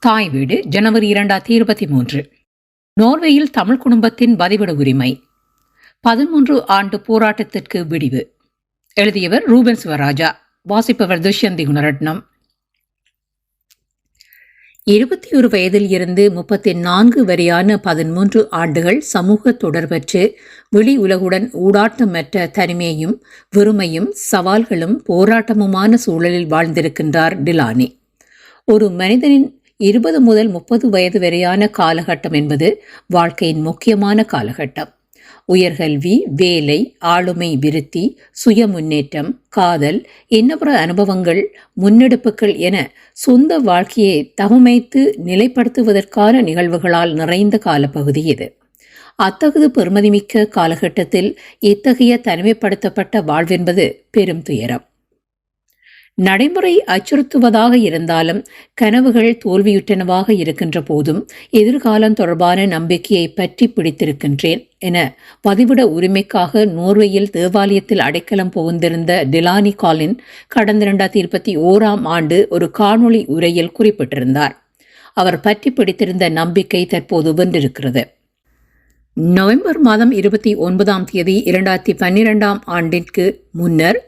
தாய் வீடு ஜனவரி இரண்டாயிரத்தி இருபத்தி மூன்று. நோர்வேயில் தமிழ் குடும்பத்தின் வதிவிட உரிமை. பதிமூன்று ஆண்டு போராட்டத்திற்கு விடிவு. எழுதியவர் ரூபன் சிவராஜா. வாசிப்பவர் துஷ்யந்தி குணரட்னம். இருபத்தி ஒரு வயதில் இருந்து முப்பத்தி நான்கு வரையான பதிமூன்று ஆண்டுகள் சமூக தொடர்பற்று வெளி உலகுடன் ஊடாட்டமற்ற தனிமையும் வெறுமையும் சவால்களும் போராட்டமுமான சூழலில் வாழ்ந்திருக்கின்றார் டிலானி. ஒரு மனிதனின் இருபது முதல் முப்பது வயது வரையான காலகட்டம் என்பது வாழ்க்கையின் முக்கியமான காலகட்டம். உயர்கல்வி வேலை ஆளுமை விருத்தி சுய முன்னேற்றம் காதல் இன்னப்புற அனுபவங்கள் முன்னெடுப்புகள் என சொந்த வாழ்க்கையை தவமைத்து நிலைப்படுத்துவதற்கான நிகழ்வுகளால் நிறைந்த காலப்பகுதி இது. அத்தகுது பெருமதிமிக்க காலகட்டத்தில் இத்தகைய தனிமைப்படுத்தப்பட்ட வாழ்வென்பது பெரும் துயரம். நடைமுறை அச்சுறுத்துவதாக இருந்தாலும் கனவுகள் தோல்வியுற்றனவாக இருக்கின்ற போதும் எதிர்காலம் தொடர்பான நம்பிக்கையை பற்றி பிடித்திருக்கின்றேன் என பதிவிட உரிமைக்காக நோர்வேயில் தேவாலயத்தில் அடைக்கலம் புகுந்திருந்த டிலானி காலின் கடந்த இரண்டாயிரத்தி இருபத்தி ஓராம் ஆண்டு ஒரு காணொளி உரையில் குறிப்பிட்டிருந்தார். அவர் பற்றி பிடித்திருந்த நம்பிக்கை தற்போது வென்றிருக்கிறது. நவம்பர் மாதம் இருபத்தி ஒன்பதாம் தேதி இரண்டாயிரத்தி பன்னிரெண்டாம் ஆண்டிற்கு முன்னர்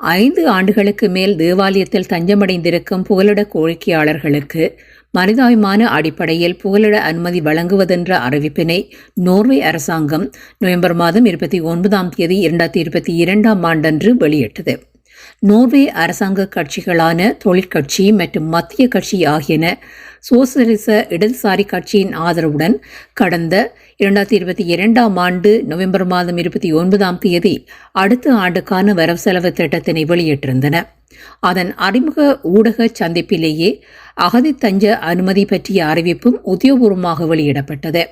ஐந்து ஆண்டுகளுக்கு மேல் தேவாலயத்தில் தஞ்சமடைந்திருக்கும் புகலிட கோரிக்கையாளர்களுக்கு மனிதாபிமான அடிப்படையில் புகலிட அனுமதி வழங்குவதென்ற அறிவிப்பினை நோர்வே அரசாங்கம் நவம்பர் மாதம் இருபத்தி ஒன்பதாம் தேதி இரண்டாயிரத்தி இருபத்தி இரண்டாம் ஆண்டன்று வெளியிட்டது. நோர்வே அரசாங்க கட்சிகளான தொழிற்கட்சி மற்றும் மத்திய கட்சி ஆகியன சோசலிச இடதுசாரி கட்சியின் ஆதரவுடன் கடந்த இரண்டாயிரத்தி இருபத்தி இரண்டாம் ஆண்டு நவம்பர் மாதம் இருபத்தி ஒன்பதாம் தேதி அடுத்த ஆண்டுக்கான வரவு செலவு திட்டத்தினை வெளியிட்டிருந்தன. அதன் அறிமுக ஊடக சந்திப்பிலேயே அகதி தஞ்ச அனுமதி பற்றிய அறிவிப்பும் உத்தியோகபூர்வமாக வெளியிடப்பட்டது.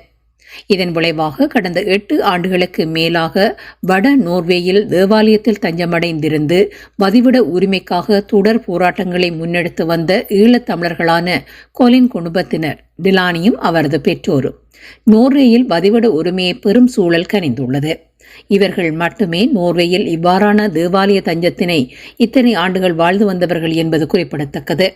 இதன் விளைவாக கடந்த எட்டு ஆண்டுகளுக்கு மேலாக வட நோர்வேயில் தேவாலயத்தில் தஞ்சமடைந்திருந்து வதிவிட உரிமைக்காக தொடர் போராட்டங்களை முன்னெடுத்து வந்த ஈழத்தமிழர்களான கொலின் குடும்பத்தினர் டிலானியும் அவரது பெற்றோரும் நோர்வேயில் பதிவிட உரிமையை பெரும் சூழல் கனிந்துள்ளது. இவர்கள் மட்டுமே நோர்வேயில் இவ்வாறான தேவாலய தஞ்சத்தினை இத்தனை ஆண்டுகள் வாழ்ந்து வந்தவர்கள் என்பது குறிப்பிடத்தக்கது.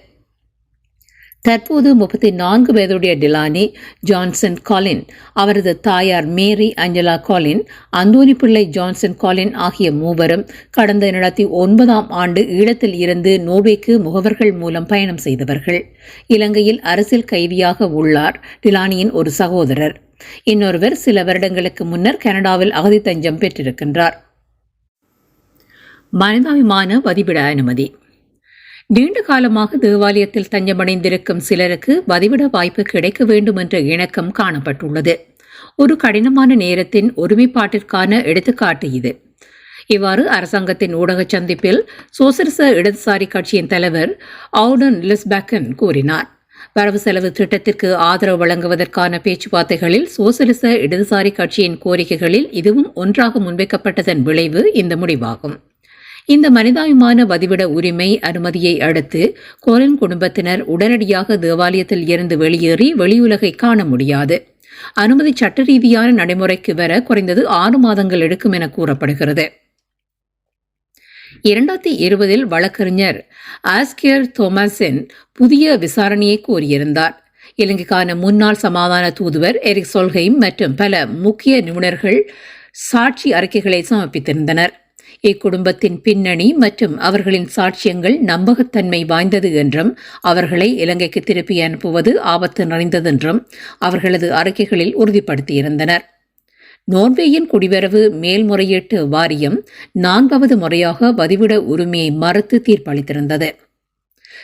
தற்போது முப்பத்தி நான்கு வயதுடைய டிலானி ஜான்சன் காலின் அவரது தாயார் Mary Angela Colin Anthony Pillai Johnson Colin ஆகிய மூவரும் கடந்த இரண்டாயிரத்தி ஒன்பதாம் ஆண்டு ஈழத்தில் இருந்து நோர்வேக்கு முகவர்கள் மூலம் பயணம் செய்தவர்கள். இலங்கையில் அரசியல் கைதியாக உள்ளார் டிலானியின் ஒரு சகோதரர். இன்னொருவர் சில வருடங்களுக்கு முன்னர் கனடாவில் அகதி தஞ்சம் பெற்றிருக்கின்றார். மனிதாபிமான வதிவிட அனுமதி. நீண்ட காலமாக தேவாலயத்தில் தஞ்சமடைந்திருக்கும் சிலருக்கு வதிவிட வாய்ப்பு கிடைக்க வேண்டும் என்ற இணக்கம் காணப்பட்டுள்ளது. ஒரு கடினமான நேரத்தின் ஒருமைப்பாட்டிற்கான எடுத்துக்காட்டு இது. இவ்வாறு அரசாங்கத்தின் ஊடக சந்திப்பில் சோசலிச இடதுசாரி கட்சியின் தலைவர் ஆவுடன் லிஸ்பேக்கன் கூறினார். வரவு செலவு திட்டத்திற்கு ஆதரவு வழங்குவதற்கான பேச்சுவார்த்தைகளில் சோசலிச இடதுசாரி கட்சியின் கோரிக்கைகளில் இதுவும் ஒன்றாக முன்வைக்கப்பட்டதன் விளைவு இந்த முடிவாகும். இந்த மனிதாபிமான வதிவிட உரிமை அனுமதியை அடுத்து கோலின் குடும்பத்தினர் உடனடியாக தேவாலயத்தில் இருந்து வெளியேறி வெளியுலகை காண முடியாது. அனுமதி சட்ட ரீதியான நடைமுறைக்கு வர குறைந்தது ஆறு மாதங்கள் எடுக்கும் என கூறப்படுகிறது. இரண்டாயிரத்தி இருபதில் வழக்கறிஞர் ஆஸ்கியர் தோமஸின் புதிய விசாரணையை கோரியிருந்தார். இலங்கைக்கான முன்னாள் சமாதான தூதுவர் எரிக் சொல்ஹெய்ம் மற்றும் பல முக்கிய நிபுணர்கள் சாட்சி அறிக்கைகளை சமர்ப்பித்திருந்தனர். இக்குடும்பத்தின் பின்னணி மற்றும் அவர்களின் சாட்சியங்கள் நம்பகத்தன்மை வாய்ந்தது என்றும் அவர்களை இலங்கைக்கு திருப்பி அனுப்புவது ஆபத்து நிறைந்ததென்றும் அவர்களது அறிக்கைகளில் உறுதிப்படுத்தியிருந்தனர். நோர்வேயின் குடிவரவு மேல்முறையீட்டு வாரியம் நான்காவது முறையாக வதிவிட உரிமையை மறுத்து தீர்ப்பளித்திருந்தது.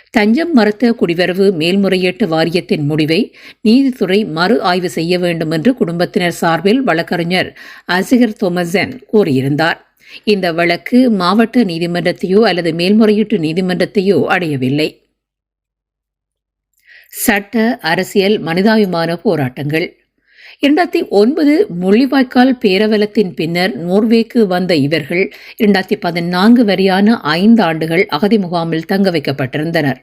தஞ்சம் மறுத்த குடிவரவு மேல்முறையீட்டு வாரியத்தின் முடிவை நீதித்துறை மறு ஆய்வு செய்ய வேண்டும் என்று குடும்பத்தினர் சார்பில் வழக்கறிஞர் அசிகர் தோமசன் கூறியிருந்தார். இந்த வழக்கு மாவட்ட நீதிமன்றத்தையோ அல்லது மேல்முறையீட்டு நீதிமன்றத்தையோ அடையவில்லை. சட்ட அரசியல் மனிதாபிமான போராட்டங்கள். இரண்டாயிரத்தி ஒன்பது முள்ளிவாய்க்கால் பேரவலத்தின் பின்னர் நோர்வேக்கு வந்த இவர்கள் இரண்டாயிரத்தி பதினான்கு வரையான ஐந்து ஆண்டுகள் அகதி முகாமில் தங்க வைக்கப்பட்டிருந்தனர்.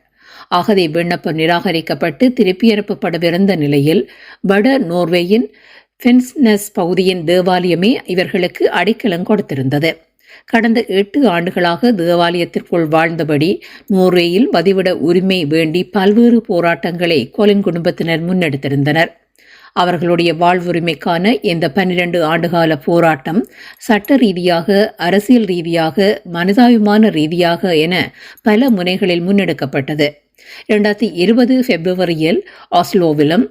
அகதி விண்ணப்பம் நிராகரிக்கப்பட்டு திருப்பியனுப்பப்படவிருந்த நிலையில் வட நோர்வேயின் ஃபென்ஸ்னஸ் பகுதியின் தேவாலயமே இவர்களுக்கு அடைக்கலம் கொடுத்திருந்தது. கடந்த எட்டு ஆண்டுகளாக தேவாலயத்திற்குள் வாழ்ந்தபடி நோர்வேயில் வதிவிட உரிமை வேண்டி பல்வேறு போராட்டங்களை கொலின் குடும்பத்தினர் முன்னெடுத்திருந்தனர். அவர்களுடைய வாழ்வுரிமைக்கான இந்த பன்னிரண்டு ஆண்டுகால போராட்டம் சட்ட ரீதியாக அரசியல் ரீதியாக மனிதாபிமான ரீதியாக என பல முனைகளில் முன்னெடுக்கப்பட்டது. இரண்டாயிரத்தி இருபது பிப்ரவரியில் ஆஸ்லோவிலும்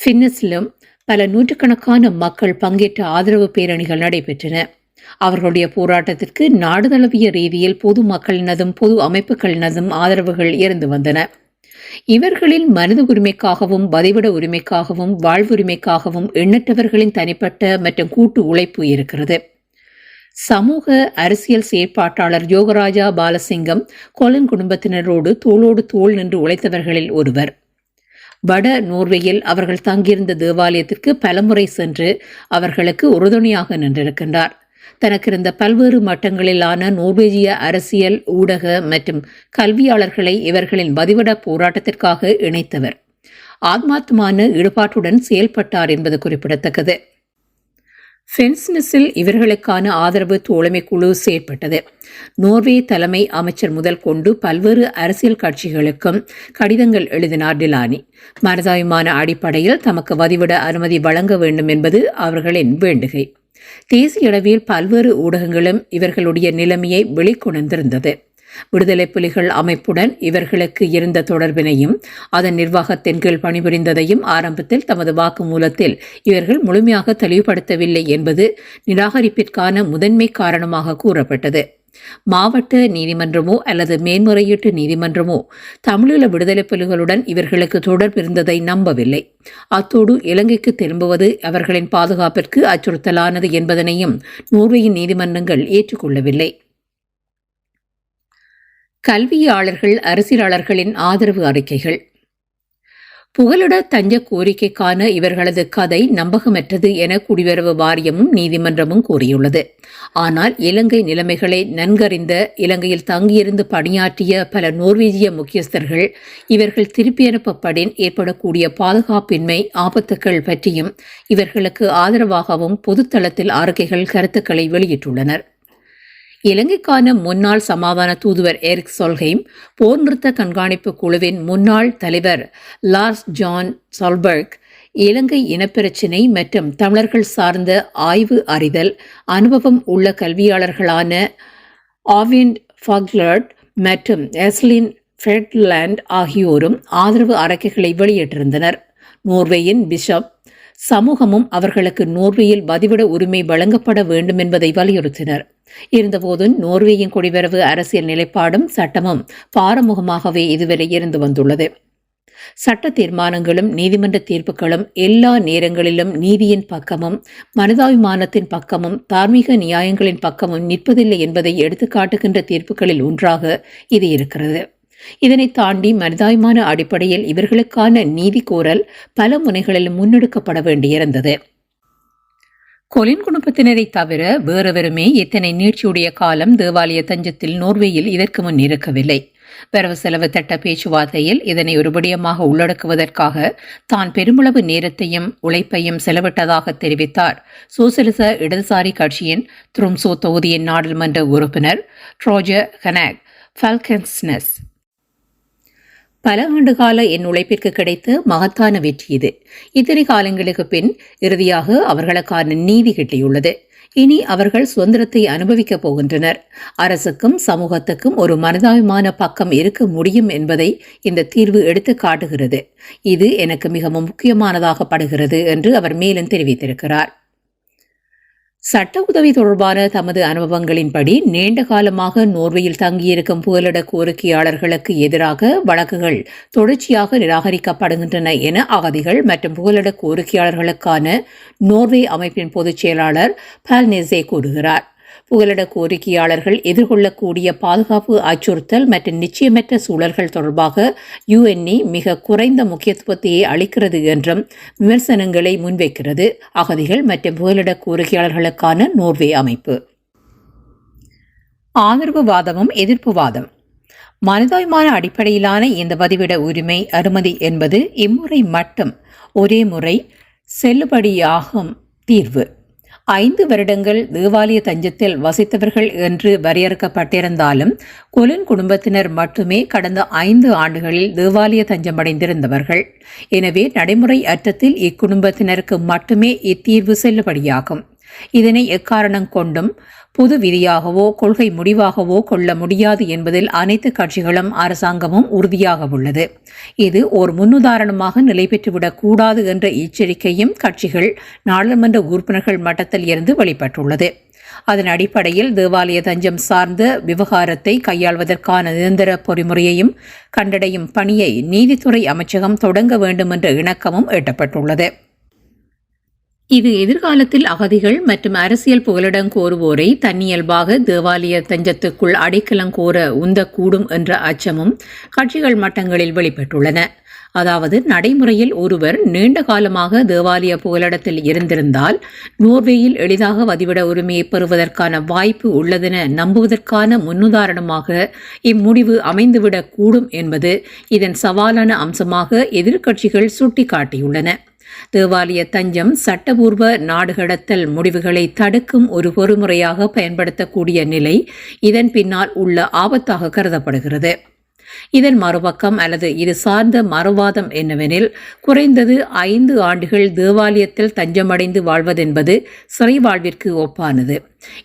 ஃபின்னஸிலும் பல நூற்றுக்கணக்கான மக்கள் பங்கேற்ற ஆதரவு பேரணிகள் நடைபெற்றன. அவர்களுடைய போராட்டத்திற்கு நாடுதளவிய ரீதியில் பொது மக்களினதும் பொது அமைப்புகளினதும் ஆதரவுகள் இருந்து வந்தன. இவர்களில் மனித உரிமைக்காகவும் பதிவிட உரிமைக்காகவும் வாழ்வுரிமைக்காகவும் எண்ணற்றவர்களின் தனிப்பட்ட மற்றும் கூட்டு உழைப்பு இருக்கிறது. சமூக அரசியல் செயற்பாட்டாளர் யோகராஜா பாலசிங்கம் கொலன் குடும்பத்தினரோடு தோளோடு தோல் நின்று உழைத்தவர்களில் ஒருவர். வட நோர்வேயில் அவர்கள் தங்கியிருந்த தேவாலயத்திற்கு பலமுறை சென்று அவர்களுக்கு உறுதுணையாக நின்றிருக்கின்றார். தனக்கு இருந்த பல்வேறு மட்டங்களிலான நோர்வேஜிய அரசியல் ஊடக மற்றும் கல்வியாளர்களை இவர்களின் வதிவிட போராட்டத்திற்காக இணைத்தவர். ஆத்மார்த்தமான ஈடுபாட்டுடன் செயல்பட்டார் என்பது குறிப்பிடத்தக்கது. ஃபென்ஸ்னஸில் இவர்களுக்கான ஆதரவு தோழமை குழு செயற்பட்டது. நோர்வே தலைமை அமைச்சர் முதல் கொண்டு பல்வேறு அரசியல் கட்சிகளுக்கும் கடிதங்கள் எழுதினார் டிலானி. மனதாயுமான அடிப்படையில் தமக்கு வதிவிட அனுமதி வழங்க வேண்டும் என்பது அவர்களின் வேண்டுகை. தேசிய அளவில் பல்வேறு ஊடகங்களும் இவர்களுடைய நிலைமையை வெளிக்கொணர்ந்திருந்தது. விடுதலை புலிகள் அமைப்புடன் இவர்களுக்கு இருந்த தொடர்பினையும் அதன் நிர்வாகத்தின் கீழ் பணிபுரிந்ததையும் ஆரம்பத்தில் தமது வாக்குமூலத்தில் இவர்கள் முழுமையாக தெளிவுபடுத்தவில்லை என்பது நிராகரிப்பிற்கான முதன்மை காரணமாக கூறப்பட்டது. மாவட்ட நீதிமன்றமோ அல்லது மேன்முறையீட்டு நீதிமன்றமோ தமிழீழ விடுதலை புலிகளுடன் இவர்களுக்கு தொடர்பு இருந்ததை நம்பவில்லை. அத்தோடு இலங்கைக்கு திரும்புவது அவர்களின் பாதுகாப்பிற்கு அச்சுறுத்தலானது என்பதனையும் நோர்வேயின் நீதிமன்றங்கள் ஏற்றுக்கொள்ளவில்லை. கல்வியாளர்கள் அரசியலாளர்களின் ஆதரவு அறிக்கைகள். புகலிட தஞ்ச கோரிக்கைக்கான இவர்களது கதை நம்பகமற்றது என குடிவரவு வாரியமும் நீதிமன்றமும் கூறியுள்ளது. ஆனால் இலங்கை நிலைமைகளை நன்கறிந்த இலங்கையில் தங்கியிருந்து பணியாற்றிய பல நோர்வேஜிய முக்கியஸ்தர்கள் இவர்கள் திருப்பியனுப்பப்படின் ஏற்படக்கூடிய பாதுகாப்பின்மை ஆபத்துக்கள் பற்றியும் இவர்களுக்கு ஆதரவாகவும் பொதுத்தளத்தில் அறிக்கைகள் கருத்துக்களை வெளியிட்டுள்ளனர். இலங்கைக்கான முன்னாள் சமாதான தூதுவர் எரிக் சொல்ஹெய்ம் போர் நிறுத்த கண்காணிப்பு குழுவின் முன்னாள் தலைவர் லார்ஸ் ஜான் சால்பர்க் இலங்கை இனப்பிரச்சினை மற்றும் தமிழர்கள் சார்ந்த ஆய்வு அறிதல் அனுபவம் உள்ள கல்வியாளர்களான ஆவின் ஃபக்லர்ட் மற்றும் எஸ்லின் ஃபெட்லேண்ட் ஆகியோரும் ஆதரவு அறிக்கைகளை வெளியிட்டிருந்தனர். நோர்வேயின் பிஷப் சமூகமும் அவர்களுக்கு நோர்வேயில் பதிவிட உரிமை வழங்கப்பட வேண்டும் என்பதை வலியுறுத்தினர். இருந்தபோதும் நோர்வேயின் குடிவரவு அரசியல் நிலைப்பாடும் சட்டமும் பாரமுகமாகவே இதுவரை இருந்து வந்துள்ளது. சட்ட தீர்மானங்களும் நீதிமன்ற தீர்ப்புகளும் எல்லா நேரங்களிலும் நீதியின் பக்கமும் மனிதாபிமானத்தின் பக்கமும் தார்மீக நியாயங்களின் பக்கமும் நிற்பதில்லை என்பதை எடுத்துக்காட்டுகின்ற தீர்ப்புகளில் ஒன்றாக இது இருக்கிறது. இதனை தாண்டி மனிதாயமான அடிப்படையில் இவர்களுக்கான நீதி கோரல் பல முனைகளில் முன்னெடுக்கப்பட வேண்டியிருந்தது. கொலின் குடும்பத்தினரை தவிர வேறெவருமே இத்தனை நீட்சியுடைய காலம் தேவாலய தஞ்சத்தில் நோர்வேயில் இதற்கு முன் இருக்கவில்லை. வரவு செலவு திட்ட பேச்சுவார்த்தையில் இதனை ஒருபடியமாக உள்ளடக்குவதற்காக தான் பெருமளவு நேரத்தையும் உழைப்பையும் செலவிட்டதாக தெரிவித்தார். சோசியலிச இடதுசாரி கட்சியின் த்ரும்சோ தொகுதியின் நாடாளுமன்ற உறுப்பினர் ட்ரோஜர் ஹனாக் ஃபல்கன்ஸ்னஸ். பல ஆண்டுகால என் உழைப்பிற்கு கிடைத்த மகத்தான வெற்றி இது. இத்தனை காலங்களுக்கு பின் இறுதியாக அவர்களுக்கான நீதி கிட்டியுள்ளது. இனி அவர்கள் சுதந்திரத்தை அனுபவிக்கப் போகின்றனர். அரசுக்கும் சமூகத்துக்கும் ஒரு மனதாபிமான பக்கம் இருக்க முடியும் என்பதை இந்த தீர்வு எடுத்து காட்டுகிறது. இது எனக்கு மிகவும் முக்கியமானதாக படுகிறது என்று அவர் மேலும் தெரிவித்திருக்கிறார். சட்ட உதவி தொடர்பான தமது அனுபவங்களின்படி நீண்ட காலமாக நோர்வேயில் தங்கியிருக்கும் புகலிட கோரிக்கையாளர்களுக்கு எதிராக வழக்குகள் தொடர்ச்சியாக நிராகரிக்கப்படுகின்றன என அகதிகள் மற்றும் புகலிட கோரிக்கையாளர்களுக்கான நோர்வே அமைப்பின் பொதுச் செயலாளர் பால்நெசே கூறுகிறார். புகலிட கோரிக்கையாளர்கள் எதிர்கொள்ளக்கூடிய பாதுகாப்பு அச்சுறுத்தல் மற்றும் நிச்சயமற்ற சூழல்கள் தொடர்பாக யுஎன்இ மிக குறைந்த முக்கியத்துவத்தையே அளிக்கிறது என்றும் விமர்சனங்களை முன்வைக்கிறது. அகதிகள் மற்றும் புகலிட கோரிக்கையாளர்களுக்கான நோர்வே அமைப்பு. ஆதரவு வாதமும் எதிர்ப்பு வாதம் அடிப்படையிலான இந்த பதிவிட உரிமை அனுமதி என்பது இம்முறை மட்டும் ஒரே முறை செல்லுபடியாகும் தீர்வு. ஐந்து வருடங்கள் தேவாலய தஞ்சத்தில் வசித்தவர்கள் என்று வரையறுக்கப்பட்டிருந்தாலும் கொலின் குடும்பத்தினர் மட்டுமே கடந்த ஐந்து ஆண்டுகளில் தேவாலய தஞ்சமடைந்திருந்தவர்கள். எனவே நடைமுறை அர்த்தத்தில் இக்குடும்பத்தினருக்கு மட்டுமே இத்தீர்வு செல்லுபடியாகும். இதனை எக்காரணம் கொண்டும் பொது விதியாகவோ கொள்கை முடிவாகவோ கொள்ள முடியாது என்பதில் அனைத்து கட்சிகளும் அரசாங்கமும் உறுதியாக உள்ளது. இது ஓர் முன்னுதாரணமாக நிலை பெற்றுவிடக் கூடாது என்ற எச்சரிக்கையும் கட்சிகள் நாடாளுமன்ற உறுப்பினர்கள் மட்டத்தில் இருந்து வெளிப்பட்டுள்ளது. அதன் அடிப்படையில் தேவாலய தஞ்சம் சார்ந்த விவகாரத்தை கையாள்வதற்கான நிரந்தர பொறிமுறையையும் கண்டடையும் பணியை நீதித்துறை அமைச்சகம் தொடங்க வேண்டும் என்ற இணக்கமும் எட்டப்பட்டுள்ளது. இது எதிர்காலத்தில் அகதிகள் மற்றும் அரசியல் புகலிடம் கோருவோரை தன்னியல்பாக தேவாலய தஞ்சத்துக்குள் அடைக்கலம் கோர உந்தக்கூடும் என்ற அச்சமும் கட்சிகள் மட்டங்களில் வெளிப்பட்டுள்ளன. அதாவது நடைமுறையில் ஒருவர் நீண்ட காலமாக தேவாலய புகலிடத்தில் இருந்திருந்தால் நோர்வேயில் எளிதாக வதிவிட உரிமையை பெறுவதற்கான வாய்ப்பு உள்ளதென நம்புவதற்கான முன்னுதாரணமாக இம்முடிவு அமைந்துவிடக்கூடும் என்பது இதன் சவாலான அம்சமாக எதிர்க்கட்சிகள் சுட்டிக்காட்டியுள்ளன. தேவாலய தஞ்சம் சட்டபூர்வ நாடுகடத்தல் முடிவுகளை தடுக்கும் ஒரு பொறுமுறையாக பயன்படுத்தக்கூடிய நிலை இதன் பின்னால் உள்ள ஆபத்தாக கருதப்படுகிறது. இதன் மறுபக்கம் அல்லது இது சார்ந்த மறுவாதம் என்னவெனில் குறைந்தது ஐந்து ஆண்டுகள் தேவாலயத்தில் தஞ்சமடைந்து வாழ்வதென்பது சிறை வாழ்விற்கு ஒப்பானது.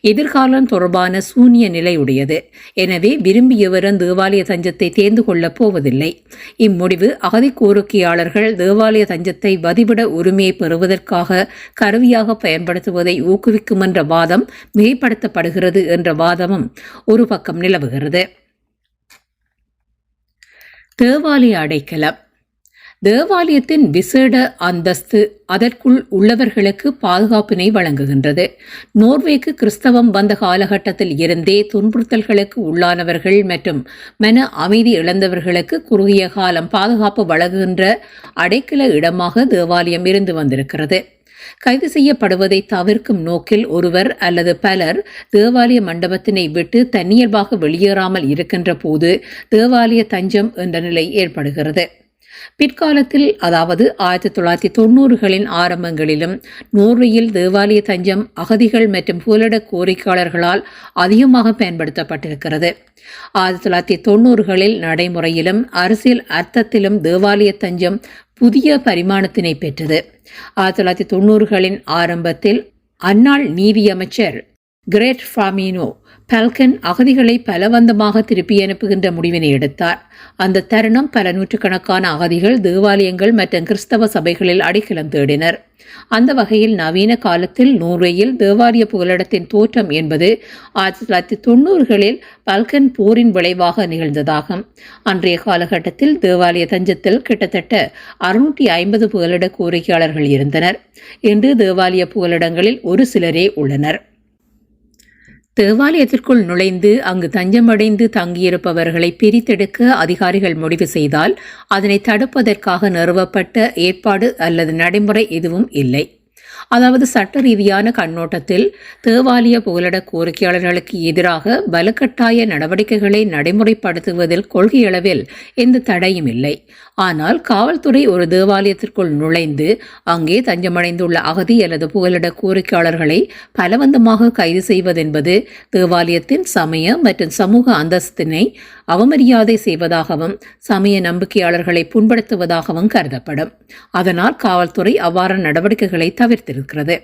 எதிர்காலம் தொடர்பான சூனிய நிலையுடையது எனவே விரும்பியவரும் தேவாலய தஞ்சத்தை தேர்ந்து கொள்ளப் போவதில்லை. இம்முடிவு அகதி கோரிக்கையாளர்கள் தேவாலய தஞ்சத்தை வதிவிட உரிமையை பெறுவதற்காக கருவியாக பயன்படுத்துவதை ஊக்குவிக்கும் என்ற வாதம் மிகைப்படுத்தப்படுகிறது என்ற வாதமும் ஒரு பக்கம் நிலவுகிறது. தேவாலய அடைக்கலம். தேவாலயத்தின் விசேட அந்தஸ்து அதற்குள் உள்ளவர்களுக்கு பாதுகாப்பினை வழங்குகின்றது. நோர்வேக்கு கிறிஸ்தவம் வந்த காலகட்டத்தில் இருந்தே துன்புறுத்தல்களுக்கு உள்ளானவர்கள் மற்றும் மன அமைதி இழந்தவர்களுக்கு குறுகிய காலம் பாதுகாப்பு வழங்குகின்ற அடைக்கல இடமாக தேவாலயம் இருந்து வந்திருக்கிறது. கைது செய்யப்படுவதை தவிர்க்கும் நோக்கில் ஒருவர் அல்லது பலர் தேவாலய மண்டபத்தினை விட்டு தன்னியல்பாக வெளியேறாமல் இருக்கின்ற போது தேவாலய தஞ்சம் என்ற நிலை ஏற்படுகிறது. பிற்காலத்தில் அதாவது ஆயிரத்தி தொள்ளாயிரத்தி தொண்ணூறுகளின் ஆரம்பங்களிலும் நோர்வேயில் தேவாலய தஞ்சம் அகதிகள் மற்றும் புகலிட கோரிக்கையாளர்களால் அதிகமாக பயன்படுத்தப்பட்டிருக்கிறது. ஆயிரத்தி தொள்ளாயிரத்தி தொண்ணூறுகளில் நடைமுறையிலும் அரசியல் அர்த்தத்திலும் தேவாலய தஞ்சம் புதிய பரிமாணத்தினை பெற்றது. ஆயிரத்தி தொள்ளாயிரத்தி தொண்ணூறுகளின் ஆரம்பத்தில் அந்நாள் நீதியமைச்சர் கிரேட் ஃபாமினோ பல்கன் அகதிகளை பலவந்தமாக திருப்பி அனுப்புகின்ற முடிவினை எடுத்தார். அந்த தருணம் பல நூற்றுக்கணக்கான அகதிகள் தேவாலயங்கள் மற்றும் கிறிஸ்தவ சபைகளில் அடைக்கலம் தேடினர். அந்த வகையில் நவீன காலத்தில் நோர்வேயில் தேவாலய புகலிடத்தின் தோற்றம் என்பது ஆயிரத்தி தொள்ளாயிரத்தி தொண்ணூறுகளில் பல்கன் போரின் விளைவாக நிகழ்ந்ததாகும். அன்றைய காலகட்டத்தில் தேவாலய தஞ்சத்தில் கிட்டத்தட்ட அறுநூற்றி ஐம்பது புகலிட கோரிக்கையாளர்கள் இருந்தனர். இன்று தேவாலய புகலிடங்களில் ஒரு சிலரே உள்ளனர். தேவாலயத்திற்குள் நுழைந்து அங்கு தஞ்சமடைந்து தங்கியிருப்பவர்களை பிரித்தெடுக்க அதிகாரிகள் முடிவு செய்தால் அதனை தடுப்பதற்காக நிறுவப்பட்ட ஏற்பாடு அல்லது நடைமுறை எதுவும் இல்லை. அதாவது சட்ட ரீதியான கண்ணோட்டத்தில் தேவாலய புகலிட கோரிக்கையாளர்களுக்கு எதிராக வலுக்கட்டாய நடவடிக்கைகளை நடைமுறைப்படுத்துவதில் கொள்கையளவில் எந்த தடையும் இல்லை. ஆனால் காவல்துறை ஒரு தேவாலயத்திற்குள் நுழைந்து அங்கே தஞ்சமடைந்துள்ள அகதி அல்லது புகலிட கோரிக்கையாளர்களை பலவந்தமாக கைது செய்வதென்பது தேவாலயத்தின் சமய மற்றும் சமூக அந்தஸ்தினை அவமரியாதை செய்வதாகவும் சமய நம்பிக்கையாளர்களை புண்படுத்துவதாகவும் கருதப்படும். அதனால் காவல்துறை அவ்வாறான நடவடிக்கைகளை தவிர்த்திருக்கிறது.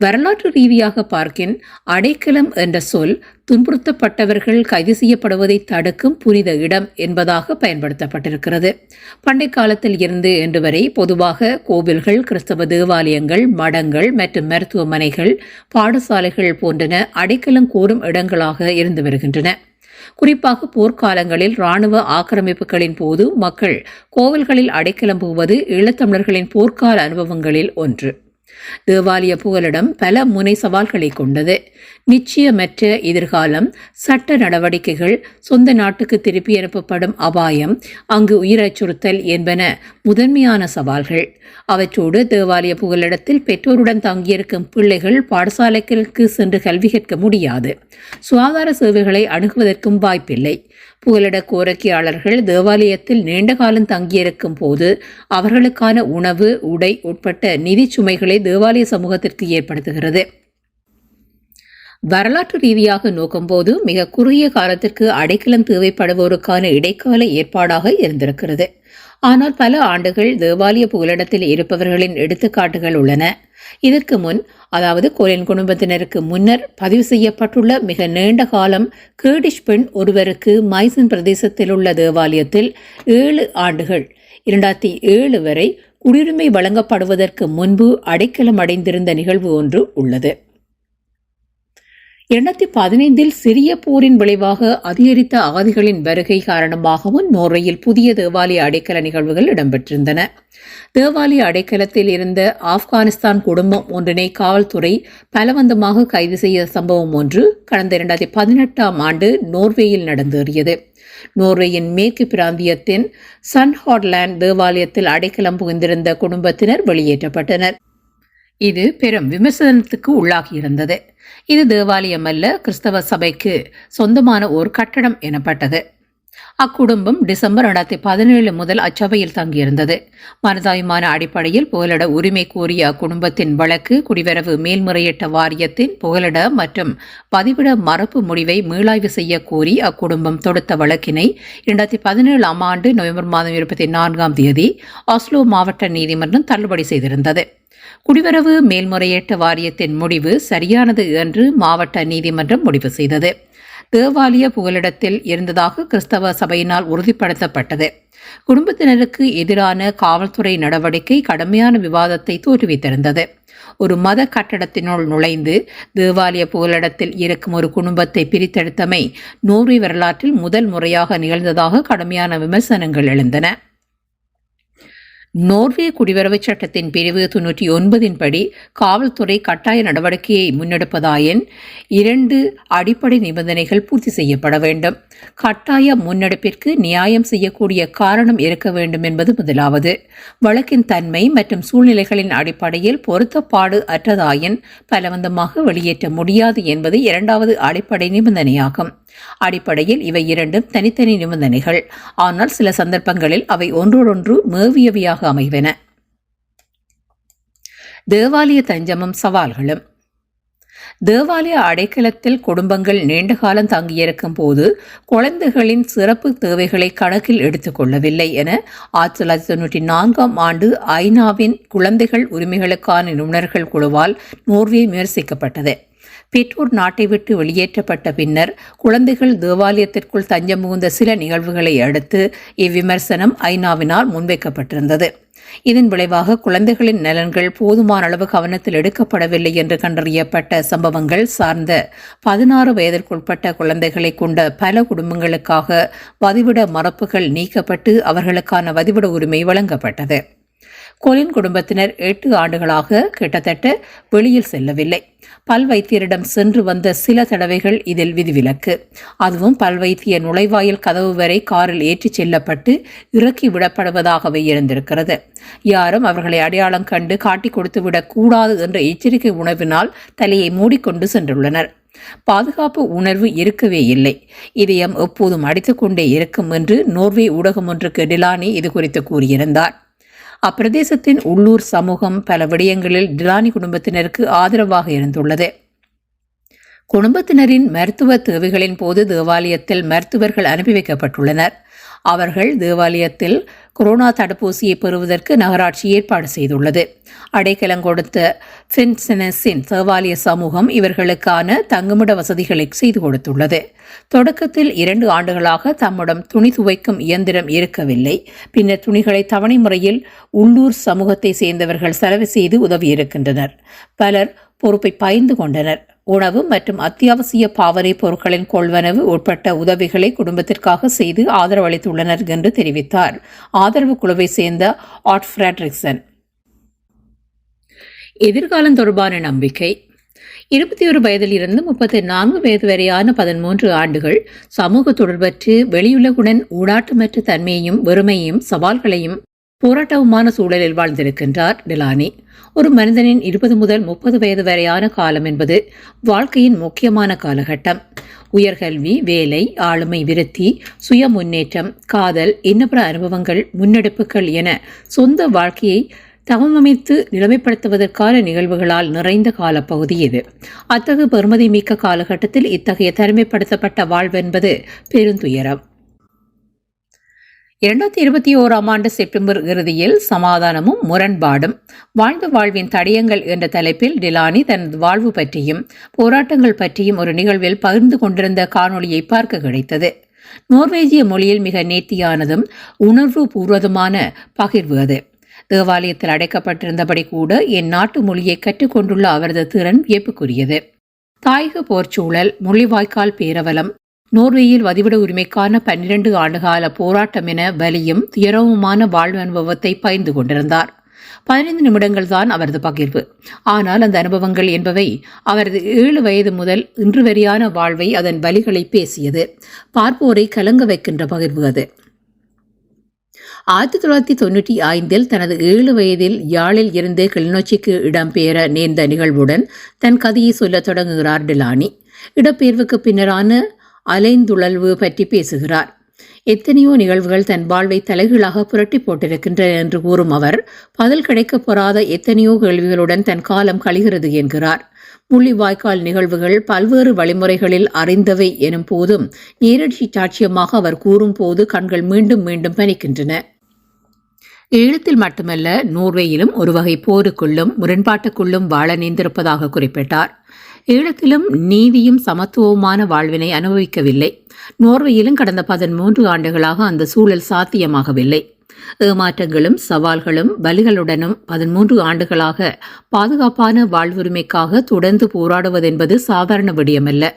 வரலாற்று ரீதியாக பார்க்கின் அடைக்கலம் என்ற சொல் துன்புறுத்தப்பட்டவர்கள் கைது செய்யப்படுவதை தடுக்கும் புனித இடம் என்பதாக பயன்படுத்தப்பட்டிருக்கிறது. பண்டை காலத்தில் இருந்து இன்று வரை பொதுவாக கோவில்கள் கிறிஸ்தவ தேவாலயங்கள் மடங்கள் மற்றும் மருத்துவமனைகள் பாடசாலைகள் போன்றன அடைக்கலம் கோரும் இடங்களாக இருந்து வருகின்றன. குறிப்பாக போர்க்காலங்களில் இராணுவ ஆக்கிரமிப்புகளின் போது மக்கள் கோவில்களில் அடைக்கலம் போவது ஈழத்தமிழர்களின் போர்க்கால அனுபவங்களில் ஒன்று. தேவாலய புகலிடம் பல முனை சவால்களை கொண்டது. நிச்சயமற்ற எதிர்காலம் சட்ட நடவடிக்கைகள் சொந்த நாட்டுக்கு திருப்பி அனுப்பப்படும் அபாயம் அங்கு உயிர் அச்சுறுத்தல் என்பன முதன்மையான சவால்கள். அவற்றோடு தேவாலய புகலிடத்தில் பெற்றோருடன் தங்கியிருக்கும் பிள்ளைகள் பாடசாலைகளுக்கு சென்று கல்வி கற்க முடியாது. சுகாதார சேவைகளை அணுகுவதற்கும் வாய்ப்பில்லை. புகலிட கோரிக்கையாளர்கள் தேவாலயத்தில் நீண்ட காலம் தங்கியிருக்கும் போது அவர்களுக்கான உணவு உடை உட்பட்ட நிதி சுமைகளை தேவாலய சமூகத்திற்கு ஏற்படுத்துகிறது. வரலாற்று ரீதியாக நோக்கும்போது மிக குறுகிய காலத்திற்கு அடைக்கலம் தேவைப்படுவோருக்கான இடைக்கால ஏற்பாடாக இருந்திருக்கிறது. ஆனால் பல ஆண்டுகள் தேவாலய புகலிடத்தில் இருப்பவர்களின் எடுத்துக்காட்டுகள் உள்ளன. இதற்கு முன் அதாவது கோலின் குடும்பத்தினருக்கு முன்னர் பதிவு செய்யப்பட்டுள்ள மிக நீண்ட காலம் கேடிஷ் பெண் ஒருவருக்கு மைசன் பிரதேசத்தில் உள்ள தேவாலயத்தில் ஏழு ஆண்டுகள் இரண்டாயிரத்தி ஏழு வரை குடியுரிமை வழங்கப்படுவதற்கு முன்பு அடைக்கலம் அடைந்திருந்த நிகழ்வு ஒன்று உள்ளது. இரண்டாயிரத்தி பதினைந்தில் சிறிய போரின் விளைவாக அதிகரித்த அகதிகளின் வருகை காரணமாகவும் நோர்வேயில் புதிய தேவாலய அடைக்கல நிகழ்வுகள் இடம்பெற்றிருந்தன. தேவாலய அடைக்கலத்தில் இருந்த ஆப்கானிஸ்தான் குடும்பம் ஒன்றினை காவல்துறை பலவந்தமாக கைது செய்த சம்பவம் ஒன்று கடந்த இரண்டாயிரத்தி பதினெட்டாம் ஆண்டு நோர்வேயில் நடந்தேறியது. நோர்வேயின் மேற்கு பிராந்தியத்தின் சன்ஹாட்லேண்ட் தேவாலயத்தில் அடைக்கலம் புகுந்திருந்த குடும்பத்தினர் வெளியேற்றப்பட்டனர். இது பெரும் விமர்சனத்துக்கு உள்ளாகியிருந்தது இது தேவாலயம் அல்ல கிறிஸ்தவ சபைக்கு சொந்தமான ஒரு கட்டடம் எனப்பட்டது. அக்குடும்பம் டிசம்பர் ரெண்டாயிரத்தி பதினேழு முதல் அச்சபையில் தங்கியிருந்தது. மனதாயமான அடிப்படையில் புகலிட உரிமை கோரிய அக்குடும்பத்தின் வழக்கு குடிவரவு மேல்முறையீட்டு வாரியத்தின் புகலிட மற்றும் பதிவிட மரபு முடிவை மீளாய்வு செய்ய கோரி அக்குடும்பம் தொடுத்த வழக்கினை இரண்டாயிரத்தி பதினேழாம் ஆண்டு நவம்பர் மாதம் இருபத்தி நான்காம் தேதி ஆஸ்லோ மாவட்ட நீதிமன்றம் தள்ளுபடி செய்திருந்தது. குடிவரவு மேல்முறையீட்டு வாரியத்தின் முடிவு சரியானது என்று மாவட்ட நீதிமன்றம் முடிவு செய்தது. தேவாலய புகலிடத்தில் இருந்ததாக கிறிஸ்தவ சபையினால் உறுதிப்படுத்தப்பட்டது. குடும்பத்தினருக்கு எதிரான காவல்துறை நடவடிக்கை கடுமையான விவாதத்தை தோற்றுவித்திருந்தது. ஒரு மத கட்டடத்தினுள் நுழைந்து தேவாலய புகலிடத்தில் இருக்கும் ஒரு குடும்பத்தை பிரித்தெடுத்தமை நோர்வே வரலாற்றில் முதல் முறையாக நிகழ்ந்ததாக கடுமையான விமர்சனங்கள் எழுந்தன. நோர்வே குடிவரவு சட்டத்தின் பிரிவு தொன்னூற்றி ஒன்பதின் படி காவல்துறை கட்டாய நடவடிக்கையை முன்னெடுப்பதாயின் இரண்டு அடிப்படை நிபந்தனைகள் பூர்த்தி செய்யப்பட வேண்டும். கட்டாய முன்னெடுப்பிற்கு நியாயம் செய்யக்கூடிய காரணம் இருக்க வேண்டும் என்பது முதலாவது. வழக்கின் தன்மை மற்றும் சூழ்நிலைகளின் அடிப்படையில் பொருத்தப்பாடு அற்றதாயின் பலவந்தமாக வெளியேற்ற முடியாது என்பது இரண்டாவது அடிப்படை நிபந்தனையாகும். அடிப்படையில் இவை இரண்டும் தனித்தனி நிபந்தனைகள். ஆனால் சில சந்தர்ப்பங்களில் அவை ஒன்றோடொன்று மேவியவையாக அமைவன. தேவாலய தஞ்சமும் சவால்களும். தேவாலய அடைக்கலத்தில் குடும்பங்கள் நீண்ட காலம் தங்கியிருக்கும் போது குழந்தைகளின் சிறப்பு தேவைகளை கணக்கில் எடுத்துக்கொள்ளவில்லை என ஆயிரத்தி தொள்ளாயிரத்தி தொண்ணூற்றி நான்காம் ஆண்டு ஐநாவின் குழந்தைகள் உரிமைகளுக்கான நிபுணர்கள் குழுவால் நோர்வே முயற்சிக்கப்பட்டது பெற்றோர் நாட்டை விட்டு வெளியேற்றப்பட்ட பின்னர் குழந்தைகள் தேவாலயத்திற்குள் தஞ்சம் புகுந்த சில நிகழ்வுகளை அடுத்து இவ்விமர்சனம் ஐநாவினால் முன்வைக்கப்பட்டிருந்தது. இதன் விளைவாக குழந்தைகளின் நலன்கள் போதுமான அளவு கவனத்தில் எடுக்கப்படவில்லை என்று கண்டறியப்பட்ட சம்பவங்கள் சார்ந்த பதினாறு வயதிற்குட்பட்ட குழந்தைகளை கொண்ட பல குடும்பங்களுக்காக வதிவிட மரப்புகள் நீக்கப்பட்டு அவர்களுக்கான வதிவிட உரிமை வழங்கப்பட்டது. கொலின் குடும்பத்தினர் எட்டு ஆண்டுகளாக கிட்டத்தட்ட வெளியில் செல்லவில்லை. பல் வைத்தியரிடம் சென்று வந்த சில தடவைகள் இதில் விதிவிலக்கு. அதுவும் பல் வைத்திய நுழைவாயில் கதவு வரை காரில் ஏற்றிச் செல்லப்பட்டு இறக்கி விடப்படுவதாகவே இருந்திருக்கிறது. யாரும் அவர்களை அடையாளம் கண்டு காட்டிக் கொடுத்து விடக்கூடாது என்ற எச்சரிக்கை உணர்வினால் தலையை மூடிக்கொண்டு சென்றுள்ளனர். பாதுகாப்பு உணர்வு இருக்கவே இல்லை. இதயம் எப்போதும் அடித்துக்கொண்டே இருக்கும் என்று நோர்வே ஊடகம் ஒன்றுக்கு டிலானி இது குறித்து கூறியிருந்தார். அப்பிரதேசத்தின் உள்ளூர் சமூகம் பல விடயங்களில் டிலானி குடும்பத்தினருக்கு ஆதரவாக இருந்துள்ளது. குடும்பத்தினரின் மருத்துவ தேவைகளின் போது தேவாலயத்தில் மருத்துவர்கள் அனுப்பி வைக்கப்பட்டுள்ளனர். அவர்கள் தேவாலயத்தில் கொரோனா தடுப்பூசியை பெறுவதற்கு நகராட்சி ஏற்பாடு செய்துள்ளது. அடைக்கலம் கொடுத்த ஃபின்செனஸின் தேவாலய சமூகம் இவர்களுக்கான தங்குமிட வசதிகளை செய்து கொடுத்துள்ளது. தொடக்கத்தில் இரண்டு ஆண்டுகளாக தம்மிடம் துணி துவைக்கும் இயந்திரம் இருக்கவில்லை. பின்னர் துணிகளை தவணை முறையில் உள்ளூர் சமூகத்தை சேர்ந்தவர்கள் செலவு செய்து உதவியிருக்கின்றனர். பலர் பொறுப்பை பயந்து கொண்டனர். உணவு மற்றும் அத்தியாவசிய பாவனை பொருட்களின் கொள்வனவு உட்பட்ட உதவிகளை குடும்பத்திற்காக செய்து ஆதரவளித்துள்ளனர் என்று தெரிவித்தார். ஆதரவு குழுவை சேர்ந்த ஆட் ஃபிராட்ரிக்சன். எதிர்காலம் தொடர்பான நம்பிக்கை. இருபத்தி ஒரு வயதில் இருந்து முப்பத்தி நான்கு வயது வரையான பதிமூன்று ஆண்டுகள் சமூக தொடர்பற்று வெளியுலகுடன் ஊடாட்டமற்ற தன்மையையும் வெறுமையையும் சவால்களையும் போராட்டவுமான சூழலில் வாழ்ந்திருக்கின்றார் டிலானி. ஒரு மனிதனின் இருபது முதல் முப்பது வயது வரையான காலம் என்பது வாழ்க்கையின் முக்கியமான காலகட்டம். உயர்கல்வி வேலை ஆளுமை விருத்தி சுய முன்னேற்றம் காதல் இன்னபிற அனுபவங்கள் முன்னெடுப்புகள் என சொந்த வாழ்க்கையை தவமமைத்து நிலைமைப்படுத்துவதற்கான நிகழ்வுகளால் நிறைந்த காலப்பகுதி இது. அத்தகு பெருமதி மிக்க காலகட்டத்தில் இத்தகைய தனிமைப்படுத்தப்பட்ட வாழ்வென்பது பெருந்துயரம். இரண்டாயிரத்தி இருபத்தி ஓராம் ஆண்டு செப்டம்பர் இறுதியில் சமாதானமும் முரண்பாடும் வாழ்ந்த வாழ்வின் தடயங்கள் என்ற தலைப்பில் டிலானி தனது வாழ்வு பற்றியும் போராட்டங்கள் பற்றியும் ஒரு நிகழ்வில் பகிர்ந்து கொண்டிருந்த காணொளியை பார்க்க கிடைத்தது. நோர்வேஜிய மொழியில் மிக நேர்த்தியானதும் உணர்வு பூர்வதுமான பகிர்வு அது. தேவாலயத்தில் அடைக்கப்பட்டிருந்தபடி கூட என் நாட்டு மொழியை கற்றுக்கொண்டுள்ள அவரது திறன் வியப்புக்குரியது. தாயக போர்ச்சூழல் முள்ளிவாய்க்கால் பேரவலம் நோர்வேயில் வதிவிட உரிமைக்கான பன்னிரண்டு ஆண்டுகால போராட்டம் என வலியும் துயரவுமான வாழ்வு அனுபவத்தை பகிர்ந்து கொண்டிருந்தார். பதினைந்து நிமிடங்கள் தான் அவரது பகிர்வு. ஆனால் அந்த அனுபவங்கள் என்பவை அவரது ஏழு வயது முதல் இன்று வரையான வாழ்வை அதன் வலிகளை பேசியது. பார்ப்போரை கலங்க வைக்கின்ற பகிர்வு அது. ஆயிரத்தி தொள்ளாயிரத்தி தொண்ணூற்றி ஐந்தில் தனது ஏழு வயதில் யாழில் இருந்து கிளிநொச்சிக்கு இடம்பெயர நேர்ந்த நிகழ்வுடன் தன் கதையை சொல்லத் தொடங்குகிறார் டிலானி. இடப்பெயர்வுக்கு பின்னரான அலைந்துழல்வு பற்றி பேசுகிறார். எத்தனையோ நிகழ்வுகள் தன் வாழ்வை தலைகீழாக புரட்டி போட்டிருக்கின்றன என்று கூறும் அவர் பதில் கிடைக்கப் பெறாத எத்தனையோ கேள்விகளுடன் தன் காலம் கழிகிறது என்கிறார். முள்ளிவாய்க்கால் நிகழ்வுகள் பல்வேறு வழிமுறைகளில் அறிந்தவை எனும் போதும் நேரடி சாட்சியமாக அவர் கூறும் போது கண்கள் மீண்டும் மீண்டும் பனிக்கின்றன. ஈழத்தில் மட்டுமல்ல நோர்வேயிலும் ஒரு வகை போருக்குள்ளும் முரண்பாட்டுக்குள்ளும் வாழ நேர்ந்திருப்பதாக குறிப்பிட்டார். ஈழத்திலும் நீதியும் சமத்துவமான வாழ்வினை அனுபவிக்கவில்லை. நோர்வேயிலும் கடந்த பதிமூன்று ஆண்டுகளாக அந்த சூழல் சாத்தியமாகவில்லை. ஏமாற்றங்களும் சவால்களும் பலிகளுடனும் பதிமூன்று ஆண்டுகளாக பாதுகாப்பான வாழ்வுரிமைக்காக தொடர்ந்து போராடுவதென்பது சாதாரண விடயமல்ல.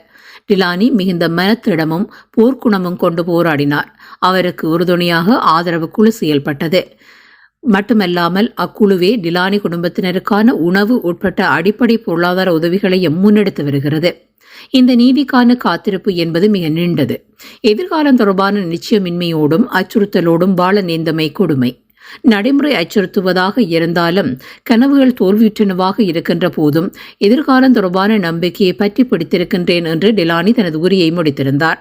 டிலானி மிகுந்த மனத்திடமும் போர்க்குணமும் கொண்டு போராடினார். அவருக்கு உறுதுணையாக ஆதரவு குழு செயல்பட்டது. மட்டுமல்லாமல் அக்குழுவே டிலானி குடும்பத்தினருக்கான உணவு உட்பட்ட அடிப்படை பொருளாதார உதவிகளையும் முன்னெடுத்து வருகிறது. இந்த நீதிக்கான காத்திருப்பு என்பது மிக நீண்டது. எதிர்காலம் தொடர்பான நிச்சயமின்மையோடும் அச்சுறுத்தலோடும் வாழ நேர்ந்தமை கொடுமை. நடைமுறை அச்சுறுத்துவதாக இருந்தாலும் கனவுகள் தோல்வியுற்றனவாக இருக்கின்ற போதும் எதிர்காலம் தொடர்பான நம்பிக்கையை பற்றி பிடித்திருக்கின்றேன் என்று டிலானி தனது உரையை முடித்திருந்தார்.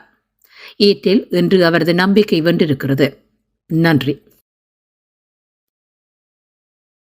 ஏற்றில் இன்று அவரது நம்பிக்கை வென்றிருக்கிறது. நன்றி.